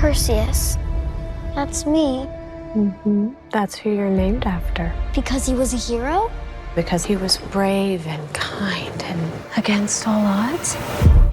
Perseus. That's me. Mm-hmm. That's who you're named after. Because he was a hero? Because he was brave and kind and against all odds.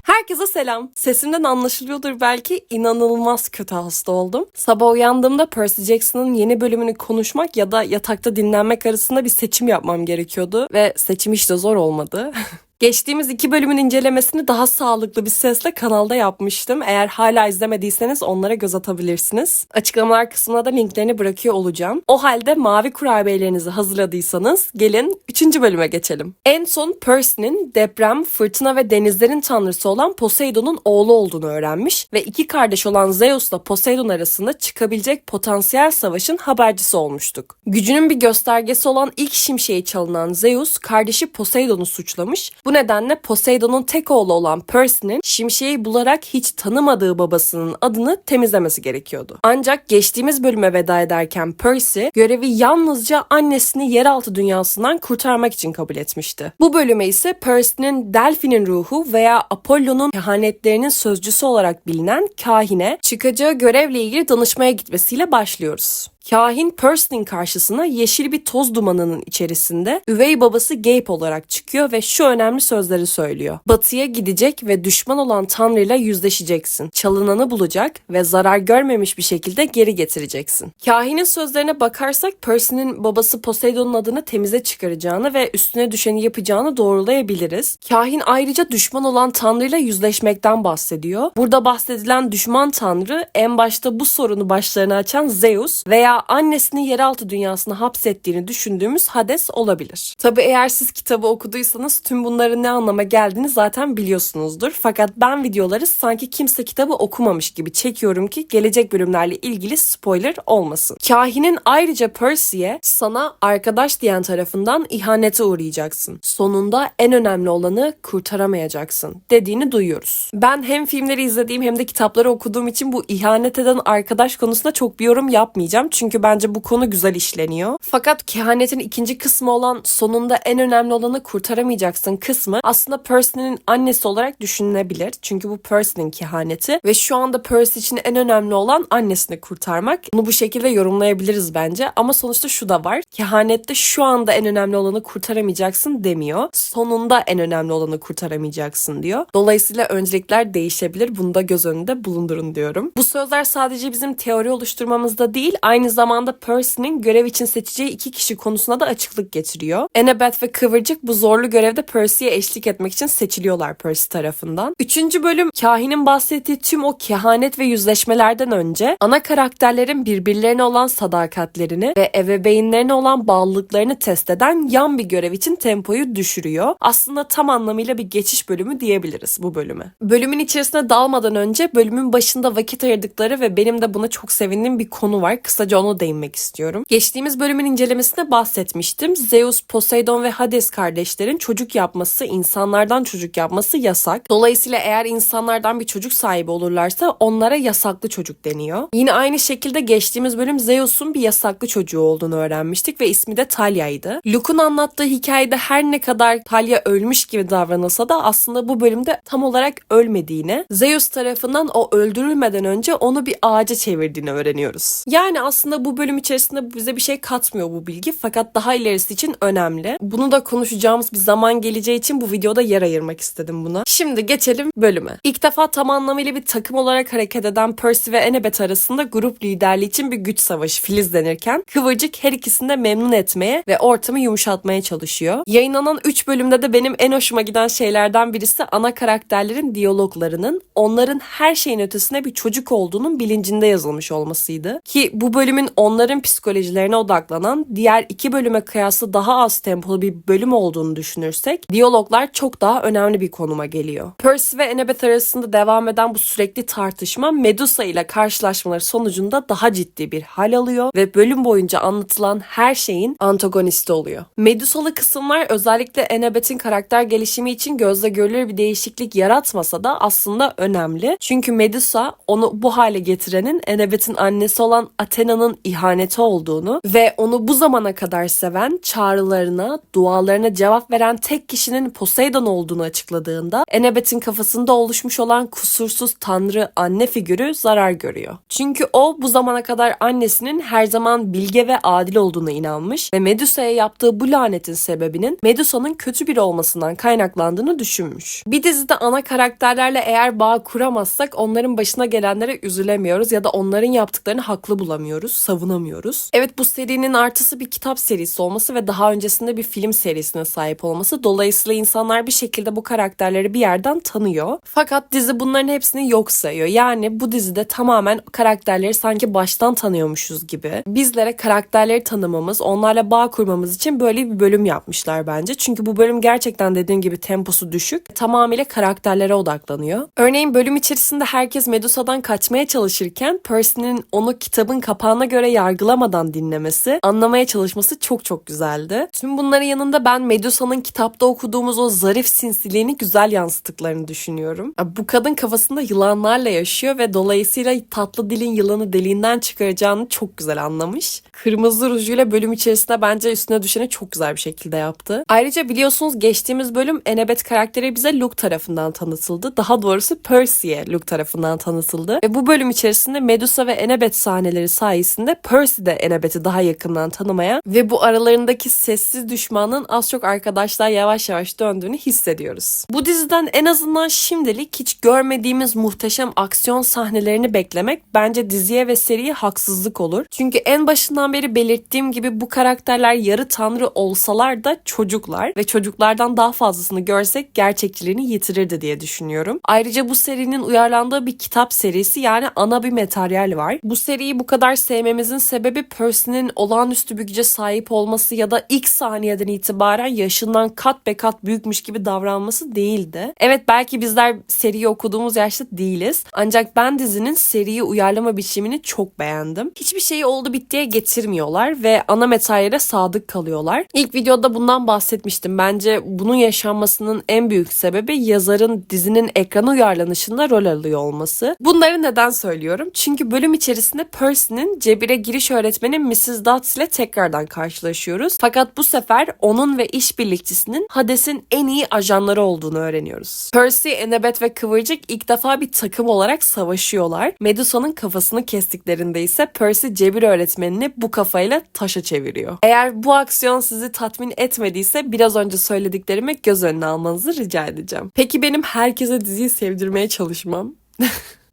Herkese selam. Sesimden anlaşılıyordur belki inanılmaz kötü hasta oldum. Sabah uyandığımda Percy Jackson'ın yeni bölümünü konuşmak ya da yatakta dinlenmek arasında bir seçim yapmam gerekiyordu ve seçim hiç de zor olmadı. Geçtiğimiz iki bölümün incelemesini daha sağlıklı bir sesle kanalda yapmıştım. Eğer hala izlemediyseniz onlara göz atabilirsiniz. Açıklamalar kısmına da linklerini bırakıyor olacağım. O halde mavi kurabiyelerinizi hazırladıysanız gelin 3. bölüme geçelim. En son Percy'nin deprem, fırtına ve denizlerin tanrısı olan Poseidon'un oğlu olduğunu öğrenmiş ve iki kardeş olan Zeus'la Poseidon arasında çıkabilecek potansiyel savaşın habercisi olmuştuk. Gücünün bir göstergesi olan ilk şimşeği çalınan Zeus kardeşi Poseidon'u suçlamış. Bu nedenle Poseidon'un tek oğlu olan Percy'nin şimşeği bularak hiç tanımadığı babasının adını temizlemesi gerekiyordu. Ancak geçtiğimiz bölüme veda ederken Percy görevi yalnızca annesini yeraltı dünyasından kurtarmak için kabul etmişti. Bu bölüme ise Percy'nin Delphi'nin ruhu veya Apollo'nun kehanetlerinin sözcüsü olarak bilinen kahine çıkacağı görevle ilgili danışmaya gitmesiyle başlıyoruz. Kahin Percy'nin karşısına yeşil bir toz dumanının içerisinde üvey babası Gabe olarak çıkıyor ve şu önemli sözleri söylüyor. Batıya gidecek ve düşman olan Tanrı'yla yüzleşeceksin. Çalınanı bulacak ve zarar görmemiş bir şekilde geri getireceksin. Kahinin sözlerine bakarsak Percy'nin babası Poseidon'un adını temize çıkaracağını ve üstüne düşeni yapacağını doğrulayabiliriz. Kahin ayrıca düşman olan Tanrı'yla yüzleşmekten bahsediyor. Burada bahsedilen düşman Tanrı en başta bu sorunu başlarına açan Zeus veya annesini yeraltı dünyasına hapsettiğini düşündüğümüz Hades olabilir. Tabi eğer siz kitabı okuduysanız tüm bunların ne anlama geldiğini zaten biliyorsunuzdur. Fakat ben videoları sanki kimse kitabı okumamış gibi çekiyorum ki gelecek bölümlerle ilgili spoiler olmasın. Kahinin ayrıca Percy'ye sana arkadaş diyen tarafından ihanete uğrayacaksın. Sonunda en önemli olanı kurtaramayacaksın dediğini duyuyoruz. Ben hem filmleri izlediğim hem de kitapları okuduğum için bu ihanet eden arkadaş konusunda çok bir yorum yapmayacağım. Çünkü bence bu konu güzel işleniyor. Fakat kehanetin ikinci kısmı olan sonunda en önemli olanı kurtaramayacaksın kısmı aslında Percy'nin annesi olarak düşünülebilir. Çünkü bu Percy'nin kehaneti ve şu anda Percy için en önemli olan annesini kurtarmak. Bunu bu şekilde yorumlayabiliriz bence ama sonuçta şu da var. Kehanette şu anda en önemli olanı kurtaramayacaksın demiyor. Sonunda en önemli olanı kurtaramayacaksın diyor. Dolayısıyla öncelikler değişebilir. Bunu da göz önünde bulundurun diyorum. Bu sözler sadece bizim teori oluşturmamızda değil, aynı zamanda Percy'nin görev için seçeceği iki kişi konusuna da açıklık getiriyor. Annabeth ve Kıvırcık bu zorlu görevde Percy'ye eşlik etmek için seçiliyorlar Percy tarafından. Üçüncü bölüm kahinin bahsettiği tüm o kehanet ve yüzleşmelerden önce ana karakterlerin birbirlerine olan sadakatlerini ve ebeveynlerine olan bağlılıklarını test eden yan bir görev için tempoyu düşürüyor. Aslında tam anlamıyla bir geçiş bölümü diyebiliriz bu bölüme. Bölümün içerisine dalmadan önce bölümün başında vakit ayırdıkları ve benim de buna çok sevindiğim bir konu var. Kısaca onu değinmek istiyorum. Geçtiğimiz bölümün incelemesinde bahsetmiştim. Zeus, Poseidon ve Hades kardeşlerin çocuk yapması, insanlardan çocuk yapması yasak. Dolayısıyla eğer insanlardan bir çocuk sahibi olurlarsa onlara yasaklı çocuk deniyor. Yine aynı şekilde geçtiğimiz bölüm Zeus'un bir yasaklı çocuğu olduğunu öğrenmiştik ve ismi de Talya'ydı. Luke'un anlattığı hikayede her ne kadar Talya ölmüş gibi davranılsa da aslında bu bölümde tam olarak ölmediğini, Zeus tarafından o öldürülmeden önce onu bir ağaca çevirdiğini öğreniyoruz. Yani aslında bu bölüm içerisinde bize bir şey katmıyor bu bilgi fakat daha ilerisi için önemli. Bunu da konuşacağımız bir zaman geleceği için bu videoda yer ayırmak istedim buna. Şimdi geçelim bölüme. İlk defa tam anlamıyla bir takım olarak hareket eden Percy ve Annabeth arasında grup liderliği için bir güç savaşı filizlenirken Kıvırcık her ikisini de memnun etmeye ve ortamı yumuşatmaya çalışıyor. Yayınlanan 3 bölümde de benim en hoşuma giden şeylerden birisi ana karakterlerin diyaloglarının onların her şeyin ötesine bir çocuk olduğunun bilincinde yazılmış olmasıydı. Ki bu bölümün onların psikolojilerine odaklanan diğer iki bölüme kıyasla daha az tempolu bir bölüm olduğunu düşünürsek diyaloglar çok daha önemli bir konuma geliyor. Percy ve Annabeth arasında devam eden bu sürekli tartışma Medusa ile karşılaşmaları sonucunda daha ciddi bir hal alıyor ve bölüm boyunca anlatılan her şeyin antagonisti oluyor. Medusalı kısımlar özellikle Annabeth'in karakter gelişimi için gözle görülür bir değişiklik yaratmasa da aslında önemli. Çünkü Medusa onu bu hale getirenin Annabeth'in annesi olan Athena'nın Medusa'nın ihaneti olduğunu ve onu bu zamana kadar seven, çağrılarına, dualarına cevap veren tek kişinin Poseidon olduğunu açıkladığında Enebet'in kafasında oluşmuş olan kusursuz tanrı anne figürü zarar görüyor. Çünkü o bu zamana kadar annesinin her zaman bilge ve adil olduğuna inanmış ve Medusa'ya yaptığı bu lanetin sebebinin Medusa'nın kötü biri olmasından kaynaklandığını düşünmüş. Bir dizide ana karakterlerle eğer bağ kuramazsak onların başına gelenlere üzülemiyoruz ya da onların yaptıklarını haklı bulamıyoruz, savunamıyoruz. Evet bu serinin artısı bir kitap serisi olması ve daha öncesinde bir film serisine sahip olması. Dolayısıyla insanlar bir şekilde bu karakterleri bir yerden tanıyor. Fakat dizi bunların hepsini yok sayıyor. Yani bu dizide tamamen karakterleri sanki baştan tanıyormuşuz gibi. Bizlere karakterleri tanımamız, onlarla bağ kurmamız için böyle bir bölüm yapmışlar bence. Çünkü bu bölüm gerçekten dediğim gibi temposu düşük. Tamamıyla karakterlere odaklanıyor. Örneğin bölüm içerisinde herkes Medusa'dan kaçmaya çalışırken Percy'nin onu kitabın kapağına göre yargılamadan dinlemesi, anlamaya çalışması çok çok güzeldi. Tüm bunların yanında ben Medusa'nın kitapta okuduğumuz o zarif sinsiliğini güzel yansıttıklarını düşünüyorum. Bu kadın kafasında yılanlarla yaşıyor ve dolayısıyla tatlı dilin yılanı deliğinden çıkaracağını çok güzel anlamış. Kırmızı rujuyla bölüm içerisinde bence üstüne düşeni çok güzel bir şekilde yaptı. Ayrıca biliyorsunuz geçtiğimiz bölüm Enebet karakteri bize Luke tarafından tanıtıldı. Daha doğrusu Percy'ye Luke tarafından tanıtıldı. Ve bu bölüm içerisinde Medusa ve Enebet sahneleri sayesinde Percy de Enebet'i daha yakından tanımaya ve bu aralarındaki sessiz düşmanın az çok arkadaşlar yavaş yavaş döndüğünü hissediyoruz. Bu diziden en azından şimdilik hiç görmediğimiz muhteşem aksiyon sahnelerini beklemek bence diziye ve seriye haksızlık olur. Çünkü en başından beri belirttiğim gibi bu karakterler yarı tanrı olsalar da çocuklar ve çocuklardan daha fazlasını görsek gerçekçiliğini yitirirdi diye düşünüyorum. Ayrıca bu serinin uyarlandığı bir kitap serisi yani ana bir materyal var. Bu seriyi bu kadar sevmemizin sebebi Percy'nin olağanüstü bir güce sahip olması ya da ilk saniyeden itibaren yaşından kat be kat büyükmüş gibi davranması değildi. Evet belki bizler seriyi okuduğumuz yaşta değiliz. Ancak ben dizinin seriyi uyarlama biçimini çok beğendim. Hiçbir şeyi oldu bittiye getirmiyorlar ve ana materyale sadık kalıyorlar. İlk videoda bundan bahsetmiştim. Bence bunun yaşanmasının en büyük sebebi yazarın dizinin ekrana uyarlanışında rol alıyor olması. Bunları neden söylüyorum? Çünkü bölüm içerisinde Percy'nin Cebire giriş öğretmeni Mrs. Dodds ile tekrardan karşılaşıyoruz. Fakat bu sefer onun ve işbirlikçisinin Hades'in en iyi ajanları olduğunu öğreniyoruz. Percy, Annabeth ve Kıvırcık ilk defa bir takım olarak savaşıyorlar. Medusa'nın kafasını kestiklerinde ise Percy Cebir öğretmenini bu kafayla taşa çeviriyor. Eğer bu aksiyon sizi tatmin etmediyse biraz önce söylediklerimi göz önüne almanızı rica edeceğim. Peki benim herkese diziyi sevdirmeye çalışmam?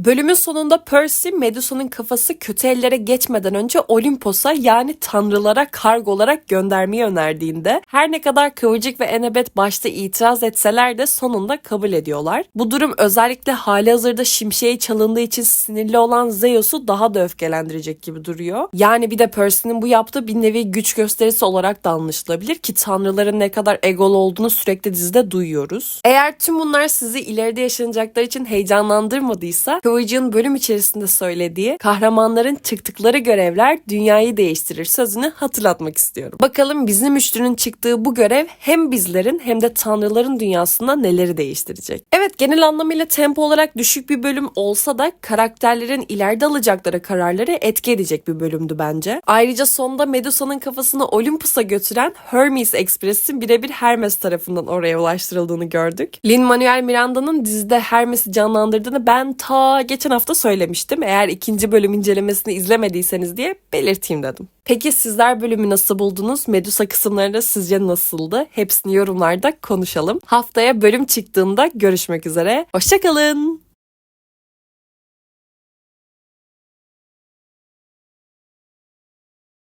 Bölümün sonunda Percy Medusa'nın kafası kötü ellere geçmeden önce Olimpos'a yani tanrılara kargo olarak göndermeyi önerdiğinde her ne kadar Kıvırcık ve Enebet başta itiraz etseler de sonunda kabul ediyorlar. Bu durum özellikle hali hazırda şimşeği çalındığı için sinirli olan Zeus'u daha da öfkelendirecek gibi duruyor. Yani bir de Percy'nin bu yaptığı bir nevi güç gösterisi olarak da anlaşılabilir ki tanrıların ne kadar egolu olduğunu sürekli dizide duyuyoruz. Eğer tüm bunlar sizi ileride yaşanacaklar için heyecanlandırmadıysa Kıvırcık'ın bölüm içerisinde söylediği kahramanların çıktıkları görevler dünyayı değiştirir sözünü hatırlatmak istiyorum. Bakalım bizim üçlünün çıktığı bu görev hem bizlerin hem de tanrıların dünyasında neleri değiştirecek. Evet genel anlamıyla tempo olarak düşük bir bölüm olsa da karakterlerin ileride alacakları kararları etki edecek bir bölümdü bence. Ayrıca sonda Medusa'nın kafasını Olympus'a götüren Hermes Express'in birebir Hermes tarafından oraya ulaştırıldığını gördük. Lin-Manuel Miranda'nın dizide Hermes'i canlandırdığını ben ta geçen hafta söylemiştim. Eğer ikinci bölüm incelemesini izlemediyseniz diye belirteyim dedim. Peki sizler bölümü nasıl buldunuz? Medusa kısımları sizce nasıldı? Hepsini yorumlarda konuşalım. Haftaya bölüm çıktığında görüşmek üzere. Hoşçakalın.